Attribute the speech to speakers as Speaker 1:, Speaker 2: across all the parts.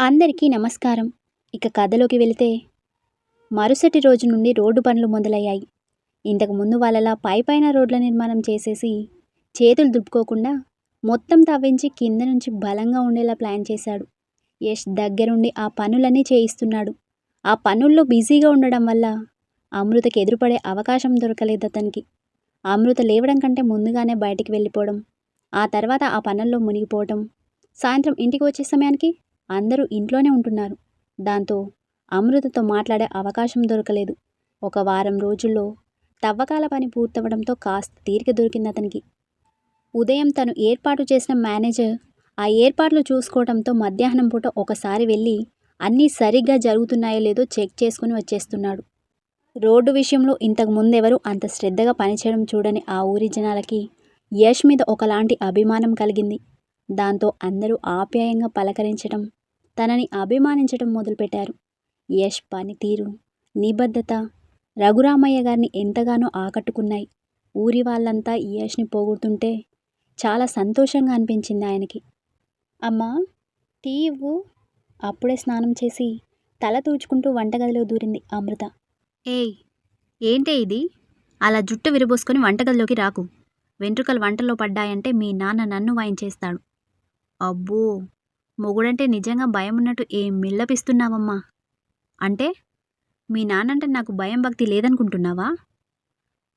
Speaker 1: అందరికీ నమస్కారం. ఇక కథలోకి వెళితే మరుసటి రోజు నుండి రోడ్డు పనులు మొదలయ్యాయి. ఇంతకు ముందు వాళ్ళలా పై పైన రోడ్ల నిర్మాణం చేసేసి చేతులు దుప్పుకోకుండా మొత్తం తవ్వించి కింద నుంచి బలంగా ఉండేలా ప్లాన్ చేశాడు. యష్ దగ్గరుండి ఆ పనులన్నీ చేయిస్తున్నాడు. ఆ పనుల్లో బిజీగా ఉండడం వల్ల అమృతకి ఎదురుపడే అవకాశం దొరకలేదు అతనికి. అమృత లేవడం కంటే ముందుగానే బయటికి వెళ్ళిపోవడం ఆ తర్వాత ఆ పనుల్లో మునిగిపోవడం సాయంత్రం ఇంటికి వచ్చే సమయానికి అందరూ ఇంట్లోనే ఉంటున్నారు. దాంతో అమృతతో మాట్లాడే అవకాశం దొరకలేదు. ఒక వారం రోజుల్లో తవ్వకాల పని పూర్తవడంతో కాస్త తీరిక దొరికింది అతనికి. ఉదయం తను ఏర్పాటు చేసిన మేనేజర్ ఆ ఏర్పాట్లు చూసుకోవడంతో మధ్యాహ్నం పూట ఒకసారి వెళ్ళి అన్నీ సరిగ్గా జరుగుతున్నాయో లేదో చెక్ చేసుకుని వచ్చేస్తున్నాడు. రోడ్డు విషయంలో ఇంతకు ముందెవరూ అంత శ్రద్ధగా పనిచేయడం చూడని ఆ ఊరి జనాలకి యష్ మీద ఒకలాంటి అభిమానం కలిగింది. దాంతో అందరూ ఆప్యాయంగా పలకరించటం తనని అభిమానించటం మొదలుపెట్టారు. యష్ పనితీరు నిబద్ధత రఘురామయ్య గారిని ఎంతగానో ఆకట్టుకున్నాయి. ఊరి వాళ్ళంతా ఈ యష్ని పోగొడుతుంటే చాలా సంతోషంగా అనిపించింది ఆయనకి. అమ్మా టీ ఇవ్వు. అప్పుడే స్నానం చేసి తల తూచుకుంటూ వంటగదిలో దూరింది అమృత. ఏయ్ ఏంటే ఇది? అలా జుట్టు విరబోసుకొని వంటగదిలోకి రాకు. వెంట్రుకలు వంటల్లో పడ్డాయంటే మీ నాన్న నన్ను వాయించేస్తాడు. అబ్బో మొగుడంటే నిజంగా భయం ఉన్నట్టు ఏం మిల్లపిస్తున్నావమ్మా? అంటే మీ నాన్నంటే నాకు భయం భక్తి లేదనుకుంటున్నావా?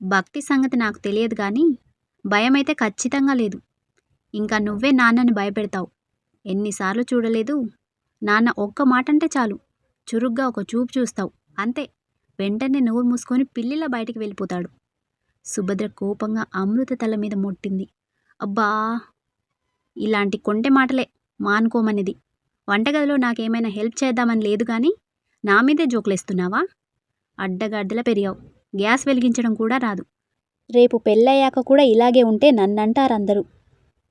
Speaker 1: భక్తి సంగతి నాకు తెలియదు కానీ భయం అయితే ఖచ్చితంగా లేదు. ఇంకా నువ్వే నాన్నని భయపెడతావు. ఎన్నిసార్లు చూడలేదు. నాన్న ఒక్క మాట అంటే చాలు. చురుగ్గా ఒక చూపు చూస్తావు. అంతే. వెంటనే నోరు మూసుకొని పిల్లిలా బయటికి వెళ్ళిపోతాడు. సుభద్ర కోపంగా అమృత తల మీద మొట్టింది. అబ్బా! ఇలాంటి కొంటె మాటలే మానుకోమనిది. వంటగదిలో నాకేమైనా హెల్ప్ చేద్దామని లేదు కానీ నా మీదే జోకులేస్తున్నావా? అడ్డగడ్డలా పెరిగావు. గ్యాస్ వెలిగించడం కూడా రాదు. రేపు పెళ్ళయ్యాక కూడా ఇలాగే ఉంటే నన్నంటారందరూ.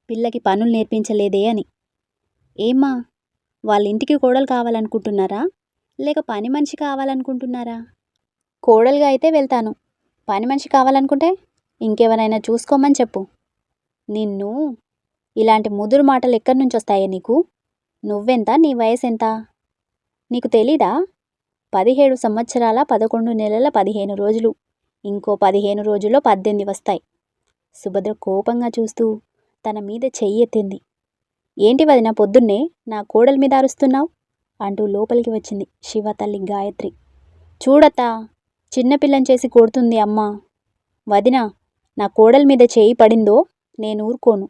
Speaker 1: పిల్లకి పనులు నేర్పించలేదే అని. ఏమ్మా వాళ్ళ ఇంటికి కోడలు కావాలనుకుంటున్నారా? లేక పని మనిషి కావాలనుకుంటున్నారా? కోడలుగా అయితే వెళ్తాను. పని మనిషి కావాలనుకుంటే ఇంకెవరైనా చూసుకోమని చెప్పు. నిన్ను ఇలాంటి ముదురు మాటలు ఎక్కడి నుంచి వస్తాయే నీకు? నువ్వెంత? నీ వయసు ఎంత నీకు తెలీదా? పదిహేడు సంవత్సరాల పదకొండు నెలల పదిహేను రోజులు. ఇంకో పదిహేను రోజుల్లో పద్దెనిమిది వస్తాయి. సుభద్ర కోపంగా చూస్తూ తన మీద చెయ్యెత్తింది ఏంటి వదిన పొద్దున్నే నా కోడల మీద అరుస్తున్నావు? అంటూ లోపలికి వచ్చింది శివ తల్లి గాయత్రి. చూడతా చిన్నపిల్లని చేసి కొడుతుంది అమ్మ. వదిన నా కోడల మీద చేయి పడిందో నేను ఊరుకోను.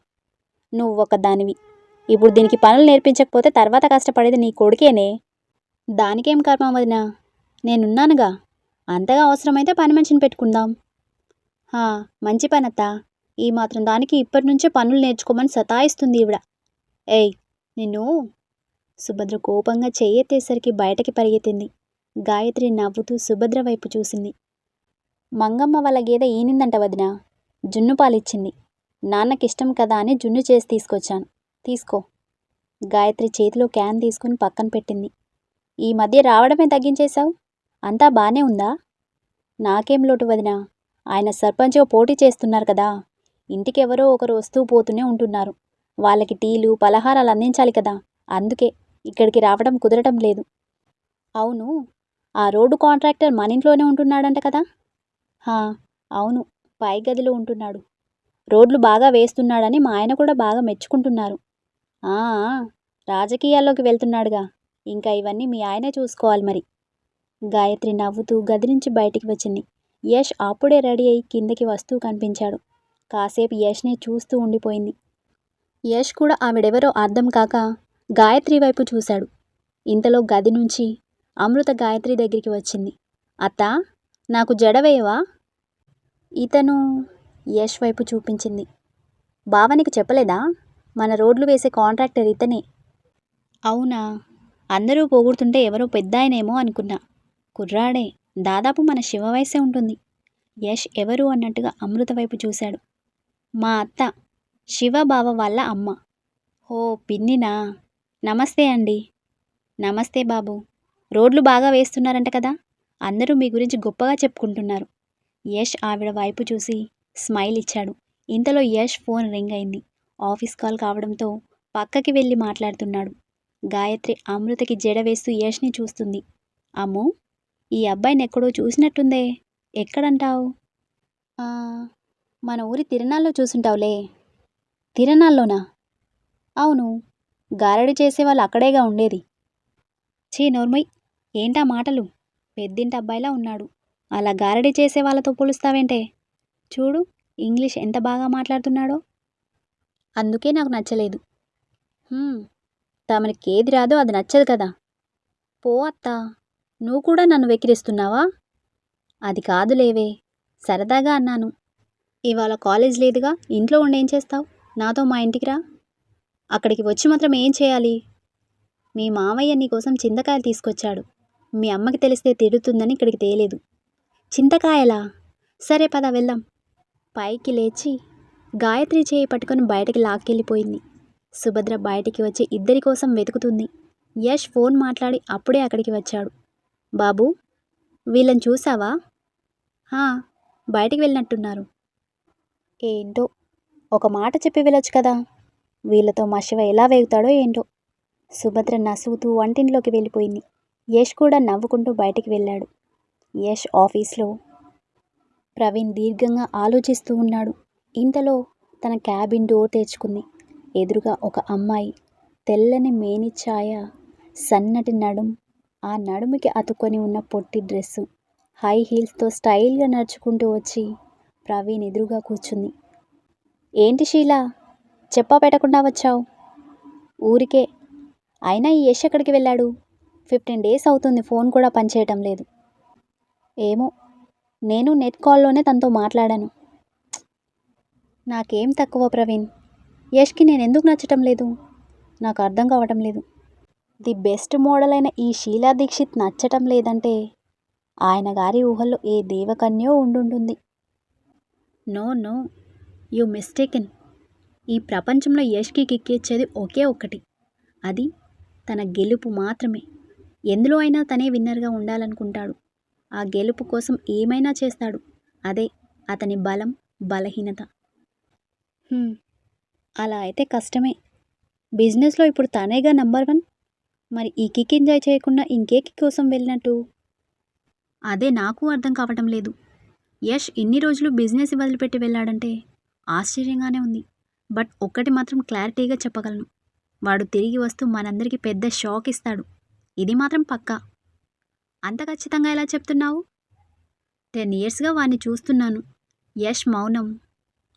Speaker 1: నువ్వు ఒకదానివి ఇప్పుడు దీనికి పనులు నేర్పించకపోతే తర్వాత కష్టపడేది నీ కొడుకేనే. దానికేం కర్మ వదినా? నేనున్నానుగా. అంతగా అవసరమైతే పని మనిషిని పెట్టుకుందాం. హా మంచి పనత్త. ఈ మాత్రం దానికి ఇప్పటి నుంచే పనులు నేర్చుకోమని సతాయిస్తుంది ఈవిడ. ఏయ్ నిన్ను? సుభద్ర కోపంగా చెయ్యెత్తేసరికి బయటకి పరిగెత్తింది. గాయత్రి నవ్వుతూ సుభద్ర వైపు చూసింది. మంగమ్మ వాళ్ళ గేదె ఈనిందంట వదిన. జున్ను పాలిచ్చింది. నాన్నకిష్టం కదా అని జున్ను చేసి తీసుకొచ్చాను. తీసుకో. గాయత్రి చేతిలో క్యాన్ తీసుకుని పక్కన పెట్టింది. ఈ మధ్య రావడమే తగ్గించేశావు? అంతా బానే ఉందా? నాకేం లోటు వదినా? ఆయన సర్పంచ్గా పోటీ చేస్తున్నారు కదా. ఇంటికి ఎవరో ఒకరు వస్తూ పోతూనే ఉంటున్నారు. వాళ్ళకి టీలు పలహారాలు అందించాలి కదా. అందుకే ఇక్కడికి రావడం కుదరటం లేదు. అవును. ఆ రోడ్డు కాంట్రాక్టర్ మన ఇంట్లోనే ఉంటున్నాడంట కదా? అవును. పై గదిలో ఉంటున్నాడు. రోడ్లు బాగా వేస్తున్నాడని మా ఆయన కూడా బాగా మెచ్చుకుంటున్నారు. ఆ రాజకీయాల్లోకి వెళ్తున్నాడుగా. ఇంకా ఇవన్నీ మీ ఆయనే చూసుకోవాలి మరి. గాయత్రి నవ్వుతూ గది నుంచి బయటికి వచ్చింది. యష్ అప్పుడే రెడీ అయి కిందకి వస్తూ కనిపించాడు. కాసేపు యష్ని చూస్తూ ఉండిపోయింది. యష్ కూడా ఆవిడెవరో అర్థం కాక గాయత్రి వైపు చూశాడు. ఇంతలో గది నుంచి అమృత గాయత్రి దగ్గరికి వచ్చింది. అత్త నాకు జడవేయవా? ఇతను యష్ వైపు చూపించింది. బావనికి చెప్పలేదా? మన రోడ్లు వేసే కాంట్రాక్టర్ ఇతనే. అవునా? అందరూ పోగొడుతుంటే ఎవరో పెద్ద ఆయనేమో అనుకున్నా. కుర్రాడే దాదాపు మన శివ వయసే ఉంటుంది. యష్ ఎవరు అన్నట్టుగా అమృత వైపు చూశాడు. మా అత్త శివ బావ వాళ్ళ అమ్మ. ఓ పిన్నినా? నమస్తే అండి. నమస్తే బాబు. రోడ్లు బాగా వేస్తున్నారంట కదా? అందరూ మీ గురించి గొప్పగా చెప్పుకుంటున్నారు. యష్ ఆవిడ వైపు చూసి స్మైల్ ఇచ్చాడు. ఇంతలో యష్ ఫోన్ రింగ్ అయింది. ఆఫీస్ కాల్ కావడంతో పక్కకి వెళ్ళి మాట్లాడుతున్నాడు. గాయత్రి అమృతకి జడ వేస్తూ యష్ని చూస్తుంది. అమ్మో! ఈ అబ్బాయిని ఎక్కడో చూసినట్టుందే. ఎక్కడంటావు? మన ఊరి తిరణాల్లో చూసుంటావులే. తిరణాల్లోనా? అవును. గారడి చేసేవాళ్ళు అక్కడేగా ఉండేది. చే నోర్మయ్ ఏంటా మాటలు? పెద్దింటి అబ్బాయిలా ఉన్నాడు. అలా గారడి చేసే వాళ్ళతో పోలుస్తావేంటే? చూడు ఇంగ్లీష్ ఎంత బాగా మాట్లాడుతున్నాడో. అందుకే నాకు నచ్చలేదు. తమనికి తమరికి ఏది రాదో అది నచ్చదు కదా. పో అత్తా నువ్వు కూడా నన్ను వెక్కిరిస్తున్నావా? అది కాదులేవే సరదాగా అన్నాను. ఇవాళ కాలేజ్ లేదుగా ఇంట్లో ఉండేం చేస్తావు? నాతో మా ఇంటికి రా. అక్కడికి వచ్చి మాత్రం ఏం చేయాలి? మీ మామయ్య నీకోసం చింతకాయలు తీసుకొచ్చాడు. మీ అమ్మకి తెలిస్తే తిడుతుందని ఇక్కడికి తేలేదు. చింతకాయలా? సరే పద వెళ్దాం. పైకి లేచి గాయత్రి చేయి పట్టుకొని బయటికి లాక్కెళ్ళిపోయింది. సుభద్ర బయటికి వచ్చి ఇద్దరి కోసం వెతుకుతుంది. యష్ ఫోన్ మాట్లాడి అప్పుడే అక్కడికి వచ్చాడు. బాబు వీళ్ళని చూసావా? "హా, బయటికి వెళ్ళినట్టున్నారు. ఏంటో ఒక మాట చెప్పి వెళ్ళొచ్చు కదా? వీళ్ళతో మా శివ ఎలా వేగుతాడో ఏంటో. సుభద్ర నసుగుతూ వంటింట్లోకి వెళ్ళిపోయింది. యష్ కూడా నవ్వుకుంటూ బయటికి వెళ్ళాడు. యష్ ఆఫీస్లో ప్రవీణ్ దీర్ఘంగా ఆలోచిస్తూ ఉన్నాడు. ఇంతలో తన క్యాబిన్ డోర్ తెరుచుకుంది. ఎదురుగా ఒక అమ్మాయి తెల్లని మేనిఛాయ సన్నటి నడుం ఆ నడుముకి అతుక్కొని ఉన్న పొట్టి డ్రెస్సు. హై హీల్స్తో స్టైల్గా నడుచుకుంటూ వచ్చి ప్రవీణ్ ఎదురుగా కూర్చుంది. ఏంటి షీలా? చెప్పా పెట్టకుండా వచ్చావు? ఊరికే? అయినా ఈ యష్ ఎక్కడికి వెళ్ళాడు? ఫిఫ్టీన్ డేస్ అవుతుంది ఫోన్ కూడా పనిచేయటం లేదు. ఏమో నేను నెట్ కాల్లోనే తనతో మాట్లాడాను. నాకేం తక్కువ ప్రవీణ్? యష్కి నేను ఎందుకు నచ్చటం లేదు? నాకు అర్థం కావటం లేదు. ది బెస్ట్ మోడల్ అయిన ఈ షీలా దీక్షిత్ నచ్చటం లేదంటే ఆయన గారి ఊహల్లో ఏ దేవకన్యో ఉండుంటుంది. No no. You mistaken. ఈ ప్రపంచంలో యష్కి కిక్కిచ్చేది ఒకే ఒక్కటి. అది తన గెలుపు మాత్రమే. ఎందులో అయినా తనే విన్నర్గా ఉండాలనుకుంటాడు. ఆ గెలుపు కోసం ఏమైనా చేస్తాడు. అదే అతని బలం బలహీనత. అలా అయితే కష్టమే. బిజినెస్లో ఇప్పుడు తనేగా నంబర్ వన్. మరి ఈ కిక్ ఎంజాయ్ చేయకుండా ఇంకే కిక్ కోసం వెళ్ళినట్టు? అదే నాకు అర్థం కావటం లేదు. యష్ ఇన్ని రోజులు బిజినెస్ వదిలిపెట్టి వెళ్ళాడంటే ఆశ్చర్యంగానే ఉంది. బట్ ఒక్కటి మాత్రం క్లారిటీగా చెప్పగలను. వాడు తిరిగి వస్తూ మనందరికీ పెద్ద షాక్ ఇస్తాడు. ఇది మాత్రం పక్కా. అంత ఖచ్చితంగా ఎలా చెప్తున్నావు? టెన్ ఇయర్స్గా వాడిని చూస్తున్నాను. యష్ మౌనం.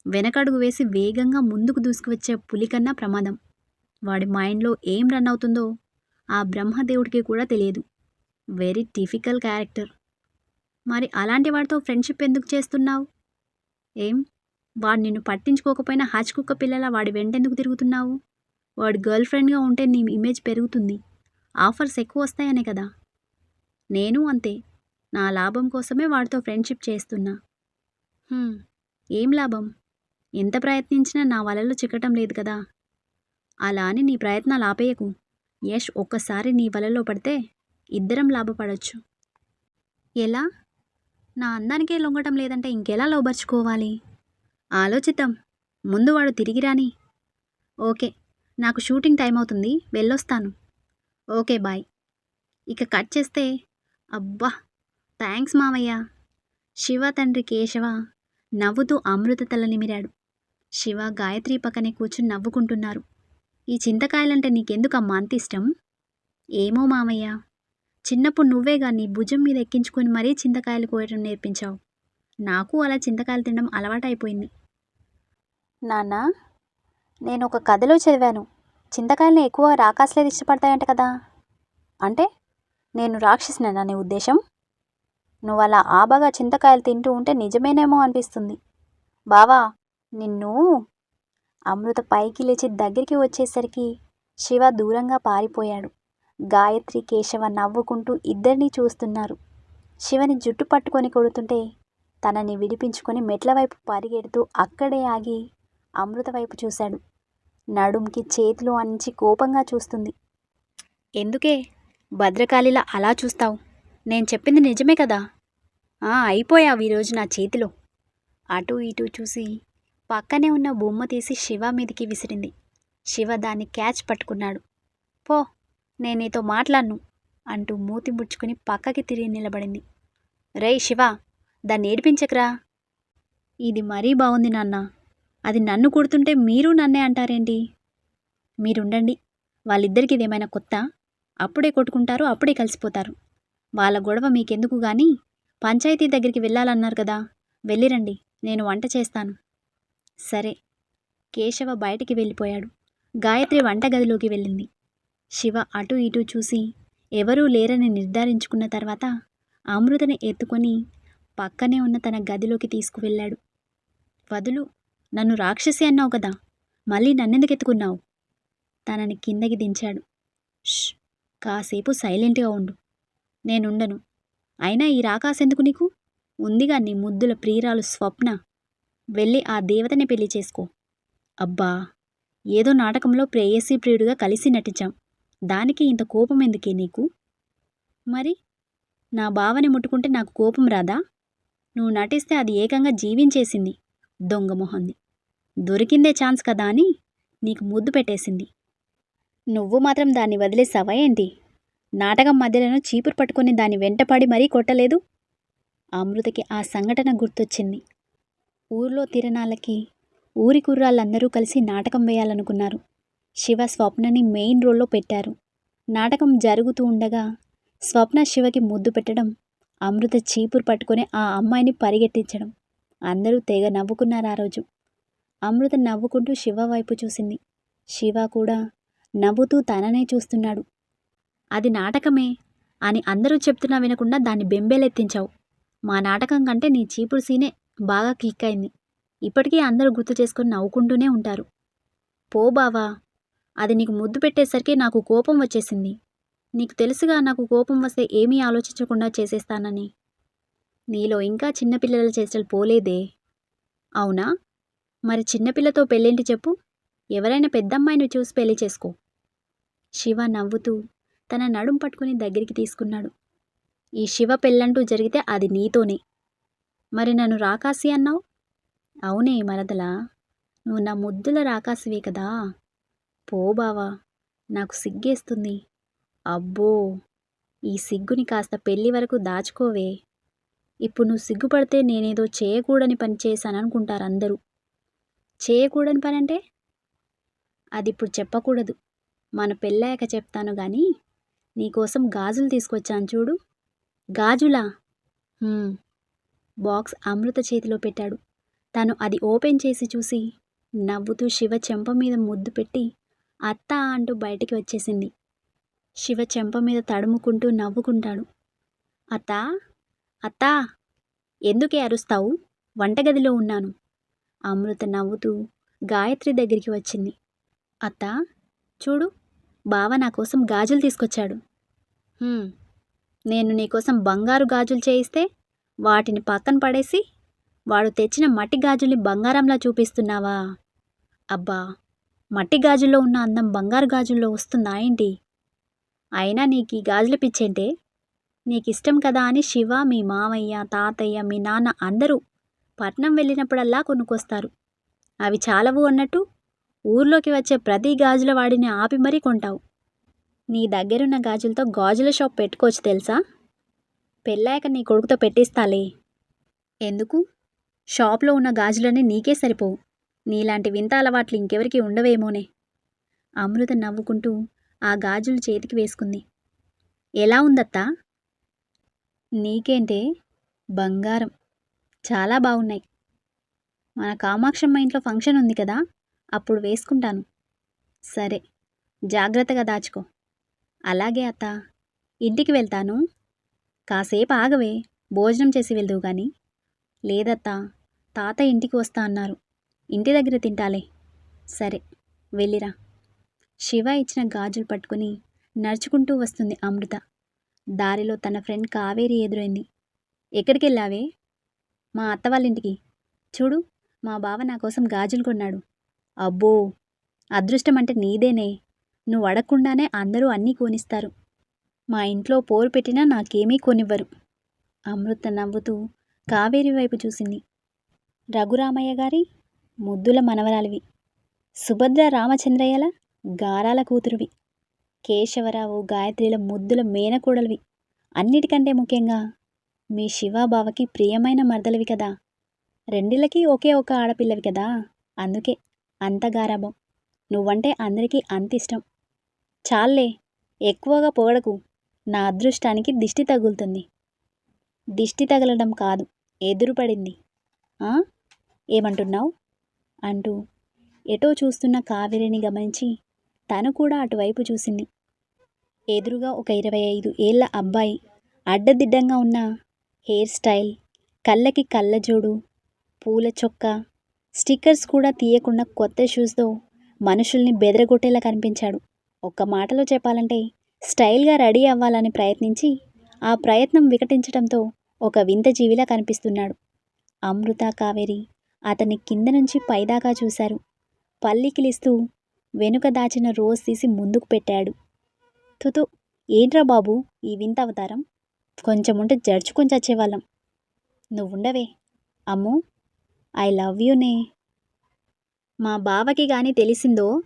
Speaker 1: వెనకడుగు వేసి వేగంగా ముందుకు దూసుకువచ్చే పులి కన్నా ప్రమాదం. వాడి మైండ్లో ఏం రన్ అవుతుందో ఆ బ్రహ్మదేవుడికి కూడా తెలియదు. Very typical character. మరి అలాంటి వాడితో ఫ్రెండ్షిప్ ఎందుకు చేస్తున్నావు? ఏం? వాడు నిన్ను పట్టించుకోకపోయినా హచ్ కుక్క పిల్లల వాడి వెంటెందుకు తిరుగుతున్నావు? వాడు గర్ల్ ఫ్రెండ్గా ఉంటే నీ ఇమేజ్ పెరుగుతుంది. ఆఫర్స్ ఎక్కువ వస్తాయనే కదా. నేను అంతే. నా లాభం కోసమే వాడితో ఫ్రెండ్షిప్ చేస్తున్నా. ఏం లాభం? ఎంత ప్రయత్నించినా నా వలలో చిక్కటం లేదు కదా. అలా అని నీ ప్రయత్నాలు ఆపేయకు. యష్ ఒక్కసారి నీ వలలో పడితే ఇద్దరం లాభపడవచ్చు ఎలా? నా అందానికే లొంగటం లేదంటే ఇంకెలా లోబర్చుకోవాలి? ఆలోచిద్దాం. ముందు వాడు తిరిగి రాని. ఓకే. నాకు షూటింగ్ టైం అవుతుంది వెళ్ళొస్తాను. Okay bye. ఇక కట్ చేస్తే అబ్బా! థ్యాంక్స్ మావయ్య. శివ తండ్రి కేశవ నవ్వుతూ అమృత తల నిమిరాడు. శివ గాయత్రి పక్కనే కూర్చుని నవ్వుకుంటున్నారు. ఈ చింతకాయలంటే నీకెందుకమ్మా అంత ఇష్టం? ఏమో మామయ్య చిన్నప్పుడు నువ్వేగా నీ భుజం మీద ఎక్కించుకొని మరీ చింతకాయలు కోయడం నేర్పించావు. నాకు అలా చింతకాయలు తినడం అలవాటైపోయింది. నాన్న నేను ఒక కథలో చదివాను. చింతకాయలను ఎక్కువ రాకాసులేదు ఇష్టపడతాయంట కదా? అంటే నేను రాక్షసినా నీ ఉద్దేశం? నువ్వు అలా ఆబగా చింతకాయలు తింటూ ఉంటే నిజమేనేమో అనిపిస్తుంది. బావా నిన్ను అమృత పైకి లేచి దగ్గరికి వచ్చేసరికి శివ దూరంగా పారిపోయాడు. గాయత్రి కేశవ నవ్వుకుంటూ ఇద్దరినీ చూస్తున్నారు. శివని జుట్టు పట్టుకొని కొడుతుంటే తనని విడిపించుకొని మెట్ల వైపు పరిగెడుతూ అక్కడే ఆగి అమృత వైపు చూశాడు. నడుంకి చేతులు అంచి కోపంగా చూస్తుంది. ఎందుకే? భద్రకాళిలా అలా చూస్తావు. నేను చెప్పింది నిజమే కదా? ఆ, అయిపోయావు ఈరోజు నా చేతిలో. అటు ఇటు చూసి పక్కనే ఉన్న బొమ్మ తీసి శివ మీదికి విసిరింది. శివ దాన్ని క్యాచ్ పట్టుకున్నాడు. పో నేను నీతో మాట్లాడను అంటూ మూతి ముడుచుకుని పక్కకి తిరిగి నిలబడింది. రేయ్ శివ దాన్ని ఏడిపించకరా? ఇది మరీ బాగుంది నాన్న. అది నన్ను కొడుతుంటే మీరు నన్నే అంటారేంటి? మీరుండండి. వాళ్ళిద్దరికి ఇదేమైనా కొత్త? అప్పుడే కొట్టుకుంటారు అప్పుడే కలిసిపోతారు. వాళ్ళ గొడవ మీకెందుకు గాని? పంచాయతీ దగ్గరికి వెళ్ళాలన్నారు కదా. వెళ్ళిరండి నేను వంట చేస్తాను. సరే. కేశవ బయటికి వెళ్ళిపోయాడు. గాయత్రి వంటగదిలోకి వెళ్ళింది. శివ అటు ఇటు చూసి ఎవరూ లేరని నిర్ధారించుకున్న తర్వాత అమృతని ఎత్తుకొని పక్కనే ఉన్న తన గదిలోకి తీసుకువెళ్ళాడు. వదులు నన్ను రాక్షసి అన్నావు కదా. మళ్ళీ నన్నెందుకు ఎత్తుకున్నావు? తనని కిందకి దించాడు. ష్ కాసేపు సైలెంట్గా ఉండు. నేనుండను. అయినా ఈ రాకాసెందుకు నీకు? ఉందిగా నీ ముద్దుల ప్రియురాలు స్వప్న. వెళ్ళి ఆ దేవతని పెళ్ళి చేసుకో. అబ్బా! ఏదో నాటకంలో ప్రేయసీ ప్రియుడిగా కలిసి నటించాం. దానికి ఇంత కోపం ఎందుకే నీకు? మరి? నా బావని ముట్టుకుంటే నాకు కోపం రాదా? నువ్వు నటిస్తే అది ఏకంగా జీవించేసింది. దొంగ మొహంది. దొరికిందే ఛాన్స్ కదా అని నీకు ముద్దు పెట్టేసింది. నువ్వు మాత్రం దాన్ని వదిలేసావా ఏంటి? నాటకం మధ్యలోనూ చీపురు పట్టుకొని దాన్ని వెంటపడి మరీ కొట్టలేదు? అమృతకి ఆ సంఘటన గుర్తొచ్చింది. ఊర్లో తిరణాలకి ఊరి కుర్రాళ్ళందరూ కలిసి నాటకం వేయాలనుకున్నారు. శివ స్వప్నని మెయిన్ రోల్లో పెట్టారు. నాటకం జరుగుతూ ఉండగా స్వప్న శివకి ముద్దు పెట్టడం అమృత చీపురు పట్టుకొని ఆ అమ్మాయిని పరిగెట్టించడం అందరూ తెగ నవ్వుకున్నారు ఆ రోజు. అమృత నవ్వుకుంటూ శివ వైపు చూసింది. శివ కూడా నవ్వుతూ తననే చూస్తున్నాడు. అది నాటకమే అని అందరూ చెప్తున్నా వినకుండా దాన్ని బెంబేలెత్తించావు. మా నాటకం కంటే నీ చీపురు సీనే బాగా క్లిక్ అయింది ఇప్పటికీ అందరూ గుర్తు చేసుకొని నవ్వుకుంటూనే ఉంటారు. పో బావా అది నీకు ముద్దు పెట్టేసరికి నాకు కోపం వచ్చేసింది. నీకు తెలుసుగా నాకు కోపం వస్తే ఏమీ ఆలోచించకుండా చేసేస్తానని. నీలో ఇంకా చిన్నపిల్లల చేష్టలు పోలేదే. అవునా? మరి చిన్నపిల్లతో పెళ్ళేంటి చెప్పు? ఎవరైనా పెద్దమ్మాయిని చూసి పెళ్ళి చేసుకో. శివ నవ్వుతూ తన నడుం పట్టుకుని దగ్గరికి తీసుకున్నాడు. ఈ శివ పెళ్ళంటూ జరిగితే అది నీతోనే. మరి నన్ను రాకాసి అన్నావు? అవునే మరదలా నువ్వు నా ముద్దుల రాకాసివే కదా. పో బావా నాకు సిగ్గేస్తుంది. అబ్బో ఈ సిగ్గుని కాస్త పెళ్ళి వరకు దాచుకోవే. ఇప్పుడు నువ్వు సిగ్గుపడితే నేనేదో చేయకూడని పని చేశాను అనుకుంటారు అందరూ. చేయకూడని పని అంటే అది ఇప్పుడు చెప్పకూడదు. మన పెళ్ళాక చెప్తాను కానీ నీకోసం గాజులు తీసుకొచ్చాను చూడు. గాజులా? బాక్స్ అమృత చేతిలో పెట్టాడు. తను అది ఓపెన్ చేసి చూసి నవ్వుతూ శివ చెంప మీద ముద్దు పెట్టి అత్త అంటూ బయటికి వచ్చేసింది. శివ చెంప మీద తడుముకుంటూ నవ్వుకుంటాడు. అత్తా? అత్తా! ఎందుకే అరుస్తావు? వంటగదిలో ఉన్నాను. అమృత నవ్వుతూ గాయత్రి దగ్గరికి వచ్చింది. అత్త చూడు బావ నా కోసం గాజులు తీసుకొచ్చాడు. నేను నీకోసం బంగారు గాజులు చేయిస్తే వాటిని పక్కన పడేసి వాడు తెచ్చిన మట్టి గాజుల్ని బంగారంలా చూపిస్తున్నావా? అబ్బా మట్టి గాజుల్లో ఉన్న అందం బంగారు గాజుల్లో వస్తుందా ఏంటి? అయినా నీకు ఈ గాజులు పిచ్చేంటే? నీకు ఇష్టం కదా అని శివ మీ మామయ్య తాతయ్య మీ నాన్న అందరూ పట్నం వెళ్ళినప్పుడల్లా కొనుక్కొస్తారు. అవి చాలవు అన్నట్టు ఊర్లోకి వచ్చే ప్రతి గాజుల వాడిని ఆపి మరీ కొంటావు. నీ దగ్గరున్న గాజులతో గాజుల షాప్ పెట్టుకోవచ్చు తెలుసా? పెళ్ళాక నీ కొడుకుతో పెట్టిస్తాలే. ఎందుకు? షాప్లో ఉన్న గాజులన్నీ నీకే సరిపోవు. నీలాంటి వింత అలవాట్లు ఇంకెవరికి ఉండవేమోనే. అమృత నవ్వుకుంటూ ఆ గాజులు చేతికి వేసుకుంది. ఎలా ఉందత్తా? నీకేంటే బంగారం. చాలా బాగున్నాయి మన కామాక్షమ్మ ఇంట్లో ఫంక్షన్ ఉంది కదా? అప్పుడు వేసుకుంటాను. సరే జాగ్రత్తగా దాచుకో. అలాగే అత్త ఇంటికి వెళ్తాను. కాసేపు ఆగవే భోజనం చేసి వెళ్దువు కానీ లేదత్తా తాత ఇంటికి వస్తా అన్నారు. ఇంటి దగ్గర తింటాలే. సరే వెళ్ళిరా. శివ ఇచ్చిన గాజులు పట్టుకుని నడుచుకుంటూ వస్తుంది అమృత. దారిలో తన ఫ్రెండ్ కావేరి ఎదురైంది. ఎక్కడికి వెళ్ళావే మా అత్త వాళ్ళ ఇంటికి. చూడు మా బావ నా కోసం గాజులు కొన్నాడు. అబ్బో అదృష్టం అంటే నీదేనే. నువ్వు అడగకుండానే అందరూ అన్నీ కొనిస్తారు. మా ఇంట్లో పోరు పెట్టినా నాకేమీ కొనివ్వరు. అమృత నవ్వుతూ కావేరి వైపు చూసింది. రఘురామయ్య గారి ముద్దుల మనవరాలివి. సుభద్ర రామచంద్రయ్యల గారాల కూతురువి. కేశవరావు గాయత్రిల ముద్దుల మేనకోడలివి. అన్నిటికంటే ముఖ్యంగా మీ శివాబావకి ప్రియమైన మరదలివి కదా. రెండిళ్ళకి ఒకే ఒక ఆడపిల్లవి కదా. అందుకే అంత గారాబం నువ్వంటే అందరికీ అంత ఇష్టం. చాలే ఎక్కువగా పొగడకు. నా అదృష్టానికి దిష్టి తగులుతుంది. దిష్టి తగలడం కాదు ఎదురుపడింది ఏమంటున్నావు? అంటూ ఎటో చూస్తున్న కావేరిని గమనించి తను కూడా అటువైపు చూసింది. ఎదురుగా ఒక ఇరవై ఐదు ఏళ్ళ అబ్బాయి అడ్డదిడ్డంగా ఉన్న హెయిర్ స్టైల్ కళ్ళకి కళ్ళజోడు పూల చొక్కా స్టిక్కర్స్ కూడా తీయకుండా కొత్త షూస్తో మనుషుల్ని బెదరగొట్టేలా కనిపించాడు. ఒక్క మాటలో చెప్పాలంటే స్టైల్గా రెడీ అవ్వాలని ప్రయత్నించి ఆ ప్రయత్నం వికటించడంతో ఒక వింత జీవిలా కనిపిస్తున్నాడు. అమృత కావేరి అతని కింద నుంచి పైదాకా చూశారు. పల్లికిలిస్తూ వెనుక దాచిన రోజ్ తీసి ముందుకు పెట్టాడు. తుతు ఏంట్రా బాబు ఈ వింత అవతారం? కొంచెం ఉంటే జడ్చుకొని చచ్చేవాళ్ళం. నువ్వుండవే. అమ్ము ఐ లవ్ యూనే మా బావకి కానీ తెలిసిందో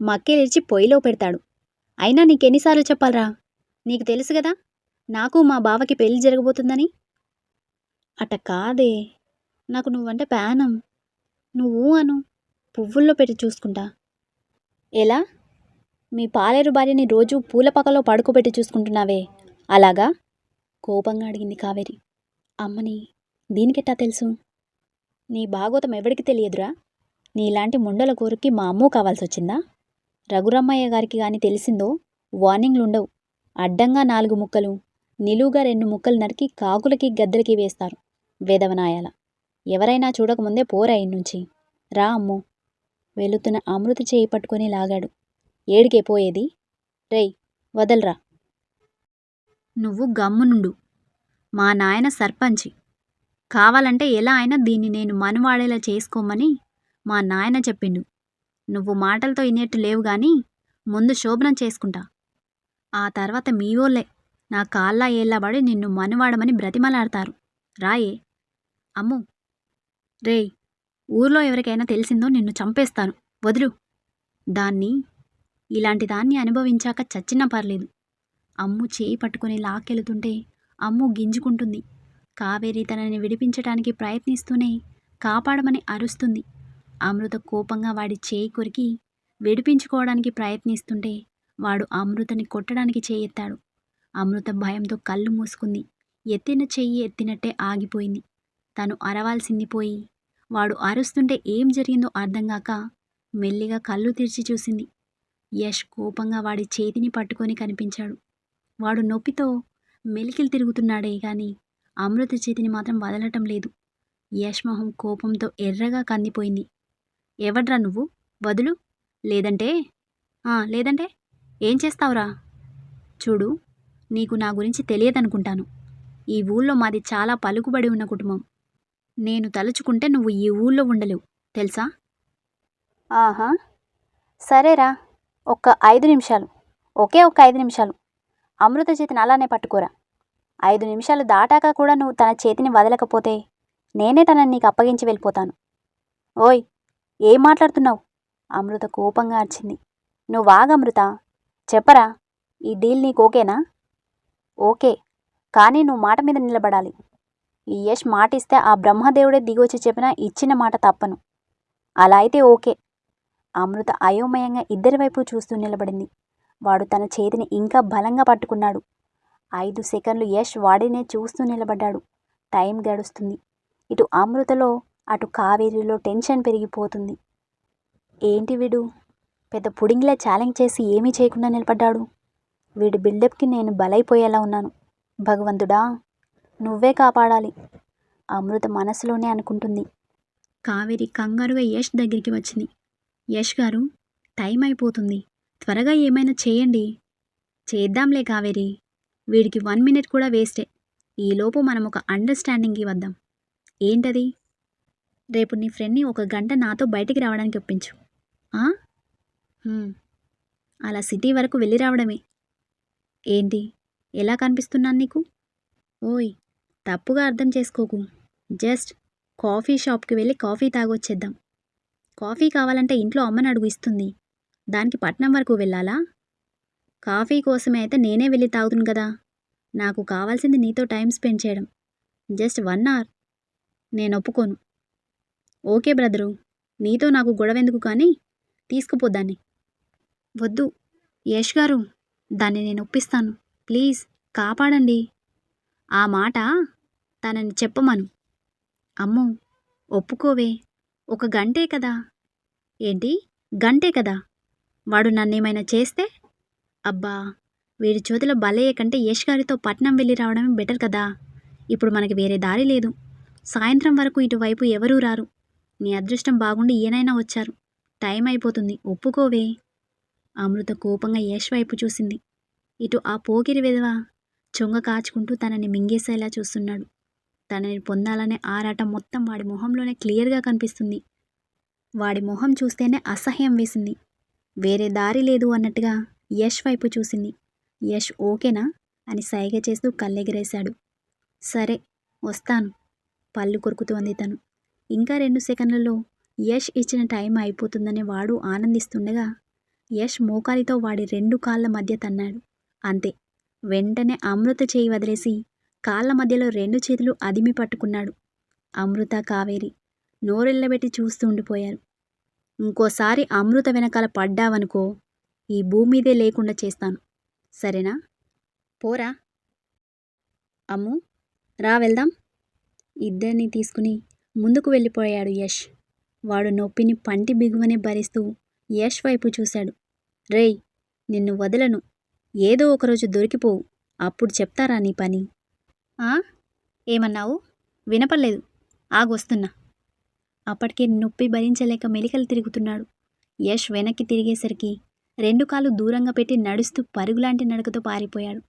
Speaker 1: మక్కెలిర్చి పొయ్యిలో పెడతాడు. అయినా నీకెన్నిసార్లు చెప్పాలరా? నీకు తెలుసు కదా నాకు మా బావకి పెళ్ళి జరగబోతుందని? అట కాదే. నాకు నువ్వంటే ప్రాణం. నువ్వు అను. పువ్వుల్లో పెట్టి చూసుకుంటా. ఎలా? మీ పాలేరు భార్యని రోజు పూల పక్కలో పడుకోబెట్టి చూసుకుంటున్నావే. అలాగా? కోపంగా అడిగింది కావేరి. అమ్మని దీనికెట్టా తెలుసు? నీ భాగోతం ఎవడికి తెలియదురా? నీలాంటి ముండల కోరికి మా అమ్ము కావాల్సి వచ్చిందా రఘురమ్మయ్య గారికి కానీ తెలిసిందో? వార్నింగ్లుండవు. అడ్డంగా నాలుగు ముక్కలు నిలువుగా రెండు ముక్కలు నరికి కాకులకి గద్దలకి వేస్తారు వేదవనాయాల. ఎవరైనా చూడకముందే పోరా నుంచి రా అమ్ము. వెళుతున్న అమృత చేయి పట్టుకొని లాగాడు. ఏడికే పోయేది? రేయ్ వదలరా. నువ్వు గమ్మునుండు. మా నాయన సర్పంచి. కావాలంటే ఎలా అయినా దీన్ని నేను మనవాడేలా చేసుకోమని మా నాయన చెప్పిండు. నువ్వు మాటలతో ఇనేట్టు లేవు గాని ముందు శోభనం చేసుకుంటా. ఆ తర్వాత మీవోలే నా కాళ్ళ ఏళ్ళబడి నిన్ను మనువాడమని బ్రతిమలాడతారు. రాయే. అమ్ము! రేయ్! ఊర్లో ఎవరికైనా తెలిసిందో నిన్ను చంపేస్తాను. వదులు. దాన్ని ఇలాంటి దాన్ని అనుభవించాక చచ్చినా పర్లేదు. అమ్ము చేయి పట్టుకుని లాక్కెళుతుంటే అమ్ము గింజుకుంటుంది. కావేరి తనని విడిపించటానికి ప్రయత్నిస్తూనే కాపాడమని అరుస్తుంది. అమృత కోపంగా వాడి చేయి కొరికి విడిపించుకోవడానికి ప్రయత్నిస్తుంటే వాడు అమృతని కొట్టడానికి చేయెత్తాడు. అమృత భయంతో కళ్ళు మూసుకుంది. ఎత్తిన చెయ్యి ఎత్తినట్టే ఆగిపోయింది. తను అరవాల్సింది పోయి వాడు అరుస్తుంటే ఏం జరిగిందో అర్థం కాక మెల్లిగా కళ్ళు తెరిచి చూసింది. యష్ కోపంగా వాడి చేతిని పట్టుకొని కనిపించాడు. వాడు నొప్పితో మెలికిలు తిరుగుతున్నాడే గాని అమృత చేతిని మాత్రం వదలటం లేదు. యష్ మొహం కోపంతో ఎర్రగా కందిపోయింది. ఎవడ్రా నువ్వు? వదులు? లేదంటే? లేదంటే? ఏం చేస్తావురా? చూడు నీకు నా గురించి తెలియదనుకుంటాను. ఈ ఊళ్ళో మాది చాలా పలుకుబడి ఉన్న కుటుంబం. నేను తలుచుకుంటే నువ్వు ఈ ఊళ్ళో ఉండలేవు. తెలుసా? ఆహా. సరేరా ఒక్క ఐదు నిమిషాలు. ఒకే ఒక్క ఐదు నిమిషాలు. అమృత చేతిని అలానే పట్టుకోరా. ఐదు నిమిషాలు దాటాక కూడా నువ్వు తన చేతిని వదలకపోతే నేనే తనని నీకు అప్పగించి వెళ్ళిపోతాను. ఓయ్ ఏం మాట్లాడుతున్నావు? అమృత కోపంగా అరిచింది. నువ్వు ఆగమృత చెప్పరా ఈ డీల్ నీకు ఓకేనా? ఓకే కానీ నువ్వు మాట మీద నిలబడాలి. ఈ యష్ మాట ఇస్తే ఆ బ్రహ్మదేవుడే దిగొచ్చి చెప్పినా ఇచ్చిన మాట తప్పను. అలా అయితే ఓకే. అమృత అయోమయంగా ఇద్దరి వైపు చూస్తూ నిలబడింది. వాడు తన చేతిని ఇంకా బలంగా పట్టుకున్నాడు. ఐదు సెకండ్లు యష్ వాడినే చూస్తూ నిలబడ్డాడు. టైం గడుస్తుంది. ఇటు అమృతలో అటు కావేరిలో టెన్షన్ పెరిగిపోతుంది. ఏంటి వీడు? పెద్ద పుడింగిలా ఛాలెంజ్ చేసి ఏమీ చేయకుండా నిలబడ్డాడు. వీడి బిల్డప్కి నేను బలైపోయేలా ఉన్నాను. భగవంతుడా నువ్వే కాపాడాలి. అమృత మనసులోనే అనుకుంటుంది. కావేరి కంగారుగా యష్ దగ్గరికి వచ్చింది. యష్ గారు టైం అయిపోతుంది. త్వరగా ఏమైనా చేయండి. చేద్దాంలే కావేరి. వీడికి వన్ మినిట్ కూడా వేస్టే. ఈలోపు మనం ఒక అండర్స్టాండింగ్కి వద్దాం. ఏంటది? రేపు నీ ఫ్రెండ్ని ఒక గంట నాతో బయటికి రావడానికి ఒప్పించు. అలా సిటీ వరకు వెళ్ళి రావడమే. ఏంటి? ఎలా కనిపిస్తున్నాను నీకు? ఓయ్ తప్పుగా అర్థం చేసుకోకు. జస్ట్ కాఫీ షాప్కి వెళ్ళి కాఫీ తాగొచ్చేద్దాం. కాఫీ కావాలంటే ఇంట్లో అమ్మని అడుగు ఇస్తుంది. దానికి పట్నం వరకు వెళ్ళాలా? కాఫీ కోసమే అయితే నేనే వెళ్ళి తాగుతును కదా. నాకు కావాల్సింది నీతో టైం స్పెండ్ చేయడం. Just one hour. నేను ఒప్పుకోను. Okay brother. నీతో నాకు గొడవ ఎందుకు కానీ తీసుకుపోదాన్ని వద్దు. యష్ గారు దాన్ని నేను ఒప్పిస్తాను. ప్లీజ్ కాపాడండి. ఆ మాట తనని చెప్పమను. అమ్మో ఒప్పుకోవే. ఒక గంటే కదా. ఏంటి? గంటే కదా. వాడు నన్నేమైనా చేస్తే అబ్బా వీడి చేతిలో బలయ్య కంటే యష్ గారితో పట్నం వెళ్ళి రావడమే బెటర్ కదా. ఇప్పుడు మనకి వేరే దారి లేదు. సాయంత్రం వరకు ఇటువైపు ఎవరూ రారు. నీ అదృష్టం బాగుండి ఈయనైనా వచ్చారు. టైం అయిపోతుంది ఒప్పుకోవే. అమృత కోపంగా యష్ వైపు చూసింది. ఇటు ఆ పోకిరి విధవ చొంగ కాచుకుంటూ తనని మింగేసేలా చూస్తున్నాడు. తనని పొందాలనే ఆరాటం మొత్తం వాడి మొహంలోనే క్లియర్గా కనిపిస్తుంది. వాడి మొహం చూస్తేనే అసహ్యం వేసింది. వేరే దారి లేదు అన్నట్టుగా యష్ వైపు చూసింది. యష్ ఓకేనా? అని సైగ చేస్తూ కళ్ళెగిరేశాడు. సరే వస్తాను. పళ్ళు కొరుకుతూ అంది తను. ఇంకా రెండు సెకండ్లలో యష్ ఇచ్చిన టైం అయిపోతుందని వాడు ఆనందిస్తుండగా యష్ మోకాలితో వాడి రెండు కాళ్ళ మధ్య తన్నాడు. అంతే. వెంటనే అమృత చేయి వదిలేసి కాళ్ళ మధ్యలో రెండు చేతులు అదిమి పట్టుకున్నాడు. అమృత కావేరి నోరెళ్ళబెట్టి చూస్తూ ఉండిపోయారు. ఇంకోసారి అమృత వెనకాల పడ్డావనుకో ఈ భూమి మీదే లేకుండా చేస్తాను. సరేనా? పోరా. అమ్ము రా వెళ్దాం. ఇద్దరిని తీసుకుని ముందుకు వెళ్ళిపోయాడు యష్. వాడు నొప్పిని పంటి బిగువనే భరిస్తూ యష్ వైపు చూశాడు. రేయ్ నిన్ను వదలను. ఏదో ఒకరోజు దొరికిపోవు అప్పుడు చెప్తారా నీ పని? ఆ? ఏమన్నావు? వినపడలేదు. ఆగొస్తున్నా అప్పటికే నొప్పి భరించలేక మెలికలు తిరుగుతున్నాడు. యష్ వెనక్కి తిరిగేసరికి రెండు కాళ్ళు దూరంగా పెట్టి నడుస్తూ పరుగులాంటి నడకతో పారిపోయాడు.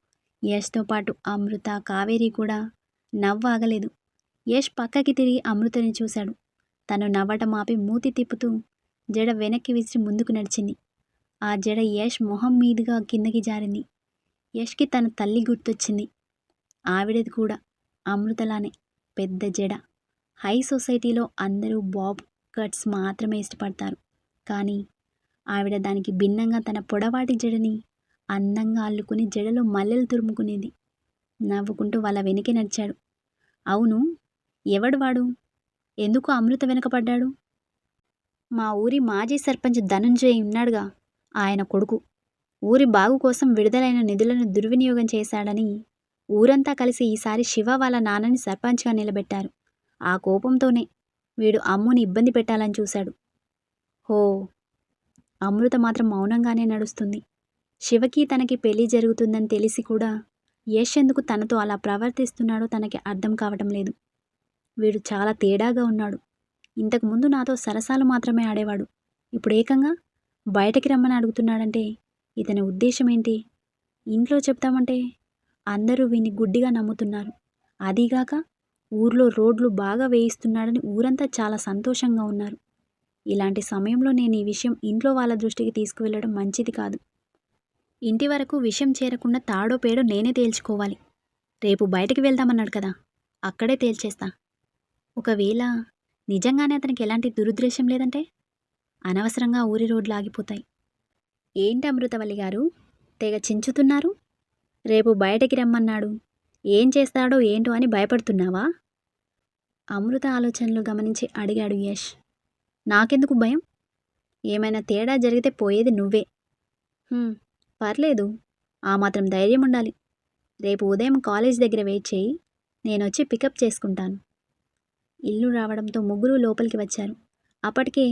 Speaker 1: యష్తో పాటు అమృత కావేరి కూడా నవ్వాగలేదు. యష్ పక్కకి తిరిగి అమృతని చూశాడు. తను నవ్వటం ఆపి మూతి తిప్పుతూ జడ వెనక్కి విసిరి ముందుకు నడిచింది. ఆ జడ యష్ మొహం మీదుగా కిందకి జారింది. యష్కి తన తల్లి గుర్తొచ్చింది. ఆవిడది కూడా అమృతలానే పెద్ద జడ. హై సొసైటీలో అందరూ బాబ్ కట్స్ మాత్రమే ఇష్టపడతారు. కానీ ఆవిడ దానికి భిన్నంగా తన పొడవాటి జడని అందంగా అల్లుకుని జడలో మల్లెలు తురుముకునేది. నవ్వుకుంటూ వాళ్ళ వెనకే నడిచాడు. అవును ఎవడు వాడు? ఎందుకు అమృత వెనకపడ్డాడు? మా ఊరి మాజీ సర్పంచ్ ధనుంజయ్ ఉన్నాడుగా ఆయన కొడుకు. ఊరి బాగు కోసం విడుదలైన నిధులను దుర్వినియోగం చేశాడని ఊరంతా కలిసి ఈసారి శివ వాళ్ళ నాన్నని సర్పంచ్గా నిలబెట్టారు. ఆ కోపంతోనే వీడు అమ్ముని ఇబ్బంది పెట్టాలని చూశాడు. హో అమృత మాత్రం మౌనంగానే నడుస్తుంది. శివకి తనకి పెళ్ళి జరుగుతుందని తెలిసి కూడా ఏషెందుకు తనతో అలా ప్రవర్తిస్తున్నాడో తనకి అర్థం కావటం లేదు. వీడు చాలా తేడాగా ఉన్నాడు. ఇంతకుముందు నాతో సరసాలు మాత్రమే ఆడేవాడు. ఇప్పుడు ఏకంగా బయటకి రమ్మని అడుగుతున్నాడంటే ఇతని ఉద్దేశం ఏంటి? ఇంట్లో చెప్తామంటే అందరూ వీని గుడ్డిగా నమ్ముతున్నారు. అదీగాక ఊర్లో రోడ్లు బాగా వేయిస్తున్నాడని ఊరంతా చాలా సంతోషంగా ఉన్నారు. ఇలాంటి సమయంలో నేను ఈ విషయం ఇంట్లో వాళ్ళ దృష్టికి తీసుకువెళ్ళడం మంచిది కాదు. ఇంటి వరకు విషయం చేరకుండా తాడో పేడో నేనే తేల్చుకోవాలి. రేపు బయటికి వెళ్దామన్నాడు కదా అక్కడే తేల్చేస్తా. ఒకవేళ నిజంగానే అతనికి ఎలాంటి దురుద్దేశం లేదంటే? అనవసరంగా ఊరి రోడ్లు ఆగిపోతాయి. ఏంటి అమృతవల్లి గారు? తెగ చించుతున్నారు? రేపు బయటకి రమ్మన్నాడు. ఏం చేస్తాడో ఏంటో అని భయపడుతున్నావా? అమృత ఆలోచనలు గమనించి అడిగాడు యష్. నాకెందుకు భయం? ఏమైనా తేడా జరిగితే పోయేది నువ్వే. పర్లేదు. ఆ మాత్రం ధైర్యం ఉండాలి. రేపు ఉదయం కాలేజ్ దగ్గర వెయిట్ చేయి. నేను వచ్చి పికప్ చేసుకుంటాను. ఇల్లు రావడంతో ముగ్గురు లోపలికి వచ్చారు. అప్పటికే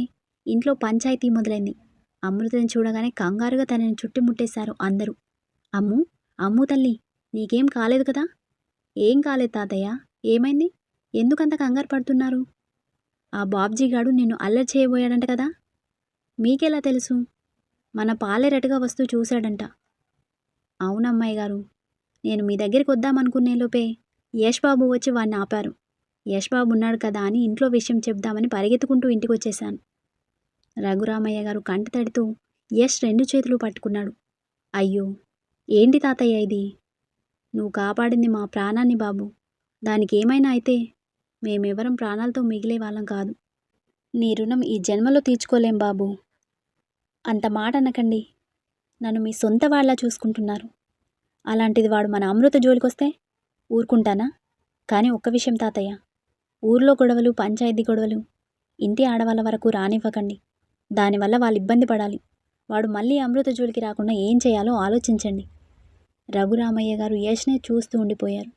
Speaker 1: ఇంట్లో పంచాయతీ మొదలైంది. అమృతని చూడగానే కంగారుగా తనని చుట్టుముట్టేశారు అందరూ. అమ్ము అమ్ము తల్లి నీకేం కాలేదు కదా? ఏం కాలేదు తాతయ్య? ఏమైంది? ఎందుకంత కంగారు పడుతున్నారు? ఆ బాబ్జీగాడు నిన్ను అల్లరి చేయబోయాడంట కదా? మీకెలా తెలుసు? మన పాలేరటుగా వస్తూ చూశాడంట. అవునమ్మాయి గారు నేను మీ దగ్గరికి వద్దామనుకునే లోపే యష్ బాబు వచ్చి వాడిని ఆపారు. యష్ బాబు ఉన్నాడు కదా అని ఇంట్లో విషయం చెప్దామని పరిగెత్తుకుంటూ ఇంటికి వచ్చేశాను రఘురామయ్య గారు కంట తడుతూ యష్ రెండు చేతులు పట్టుకున్నాడు. అయ్యో ఏంటి తాతయ్య ఇది? నువ్వు కాపాడింది మా ప్రాణాన్ని బాబు. దానికి ఏమైనా అయితే మేమెవరం ప్రాణాలతో మిగిలే వాళ్ళం కాదు. నీ రుణం ఈ జన్మలో తీర్చుకోలేం బాబు. అంత మాట అనకండి. నన్ను మీ సొంత వాళ్ళ చూసుకుంటున్నారు. అలాంటిది వాడు మన అమృత జోలికొస్తే ఊరుకుంటానా? కానీ ఒక్క విషయం తాతయ్య. ఊర్లో గొడవలు పంచాయతీ గొడవలు ఇంటి ఆడవాళ్ళ వరకు రానివ్వకండి. దానివల్ల వాళ్ళు ఇబ్బంది పడాలి. వాడు మళ్ళీ అమృత జోలికి రాకుండా ఏం చేయాలో ఆలోచించండి. రఘురామయ్య గారు యశ్నే చూస్తూ ఉండిపోయారు.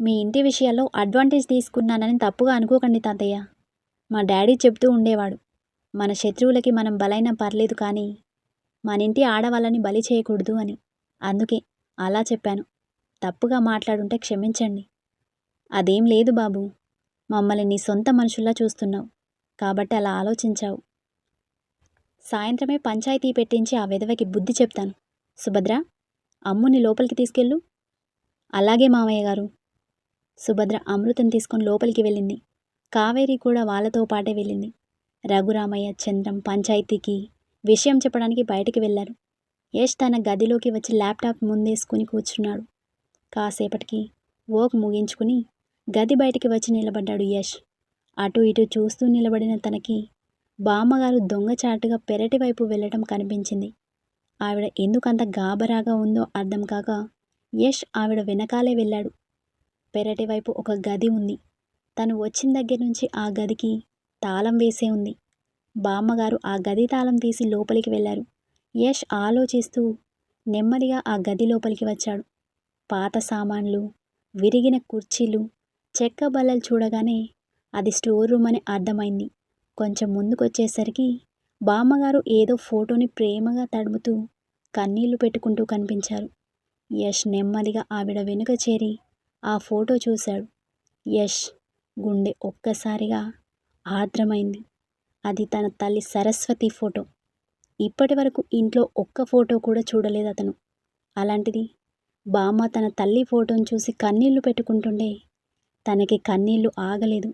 Speaker 1: మీ ఇంటి విషయాల్లో అడ్వాంటేజ్ తీసుకున్నానని తప్పుగా అనుకోకండి తాతయ్య. మా డాడీ చెప్తూ ఉండేవాడు. మన శత్రువులకి మనం బలైనా పర్లేదు కానీ మన ఇంటి ఆడవాళ్ళని బలి చేయకూడదు అని. అందుకే అలా చెప్పాను. తప్పుగా మాట్లాడుంటే క్షమించండి. అదేం లేదు బాబు. మమ్మల్ని నీ సొంత మనుషుల్లా చూస్తున్నావు. కాబట్టి అలా ఆలోచించావు. సాయంత్రమే పంచాయతీ పెట్టించి ఆ విధవకి బుద్ధి చెప్తాను. సుభద్ర అమ్ముని లోపలికి తీసుకెళ్ళు. అలాగే మామయ్య గారు. సుభద్ర అమృతం తీసుకొని లోపలికి వెళ్ళింది. కావేరి కూడా వాళ్ళతో పాటే వెళ్ళింది. రఘురామయ్య చంద్రం పంచాయతీకి విషయం చెప్పడానికి బయటికి వెళ్ళారు. యష్ తన గదిలోకి వచ్చి ల్యాప్టాప్ ముందేసుకుని కూర్చున్నాడు. కాసేపటికి ఓక్ ముగించుకుని గది బయటికి వచ్చి నిలబడ్డాడు యష్. అటు ఇటు చూస్తూ నిలబడిన తనకి బామ్మగారు దొంగచాటుగా పెరటి వైపు వెళ్ళటం కనిపించింది. ఆవిడ ఎందుకంత గాబరాగా ఉందో అర్థం కాక యష్ ఆవిడ వెనకాలే వెళ్ళాడు. పెరటి వైపు ఒక గది ఉంది. తను వచ్చిన దగ్గర నుంచి ఆ గదికి తాళం వేసే ఉంది. బామ్మగారు ఆ గది తాళం తీసి లోపలికి వెళ్ళారు. యష్ ఆలోచిస్తూ నెమ్మదిగా ఆ గది లోపలికి వచ్చాడు. పాత సామాన్లు విరిగిన కుర్చీలు చెక్క బల్లలు చూడగానే అది స్టోర్ రూమ్ అని అర్థమైంది. కొంచెం ముందుకొచ్చేసరికి బామ్మగారు ఏదో ఫోటోని ప్రేమగా తడుముతూ కన్నీళ్ళు పెట్టుకుంటూ కనిపించారు. యష్ నెమ్మదిగా ఆవిడ వెనుక చేరి ఆ ఫోటో చూశాడు. యష్ గుండె ఒక్కసారిగా ఆర్ద్రమైంది. అది తన తల్లి సరస్వతి ఫోటో. ఇప్పటి వరకు ఇంట్లో ఒక్క ఫోటో కూడా చూడలేదు అతను. అలాంటిది బామ్మ తన తల్లి ఫోటోను చూసి కన్నీళ్ళు పెట్టుకుంటుండే తనకి కన్నీళ్ళు ఆగలేదు.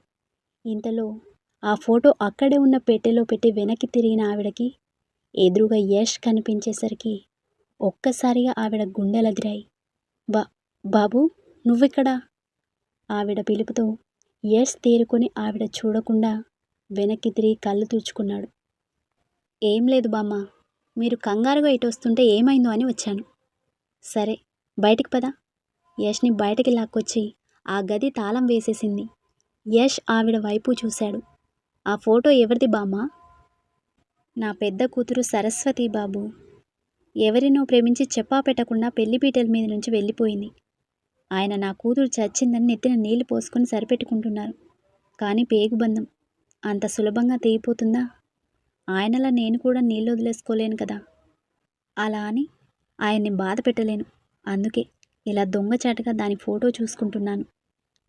Speaker 1: ఇంతలో ఆ ఫోటో అక్కడే ఉన్న పెట్టెలో పెట్టి వెనక్కి తిరిగిన ఆవిడకి ఎదురుగా యష్ కనిపించేసరికి ఒక్కసారిగా ఆవిడ గుండెలదిరాయి. బా బాబు నువ్వెక్కడా? ఆవిడ పిలుపుతో యష్ తేరుకొని ఆవిడ చూడకుండా వెనక్కి తిరిగి కళ్ళు తుడుచుకున్నాడు. ఏం లేదు బామ్మ మీరు కంగారుగా ఇటు వస్తుంటే ఏమైందో అని వచ్చాను. సరే బయటికి పదా. యష్ని బయటికి లాక్కొచ్చి ఆ గది తాళం వేసేసింది. యష్ ఆవిడ వైపు చూశాడు. ఆ ఫోటో ఎవరిది బామ్మ? నా పెద్ద కూతురు సరస్వతి బాబు. ఎవరినో ప్రేమించి చెప్పా పెట్టకుండా పెళ్ళిపీటల మీద నుంచి వెళ్ళిపోయింది. ఆయన నా కూతురు చచ్చిందని నెత్తిన నీళ్ళు పోసుకొని సరిపెట్టుకుంటున్నారు. కానీ పేగుబంధం అంత సులభంగా తెగిపోతుందా? ఆయనలా నేను కూడా నీళ్ళు వదిలేసుకోలేను కదా. అలా అని ఆయన్ని బాధ పెట్టలేను. అందుకే ఇలా దొంగచాటుగా దాని ఫోటో చూసుకుంటున్నాను.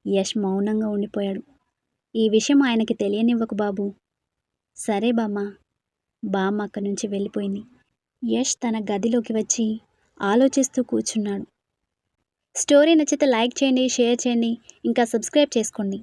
Speaker 1: యష్ మౌనంగా ఉండిపోయాడు. ఈ విషయం ఆయనకి తెలియనివ్వకు బాబు. సరే బామ్మ. బామ్మ అక్కడి నుంచి వెళ్ళిపోయింది. యష్ తన గదిలోకి వచ్చి ఆలోచిస్తూ కూర్చున్నాడు. స్టోరీ నచ్చితే లైక్ చేయండి షేర్ చేయండి ఇంకా సబ్స్క్రైబ్ చేసుకోండి.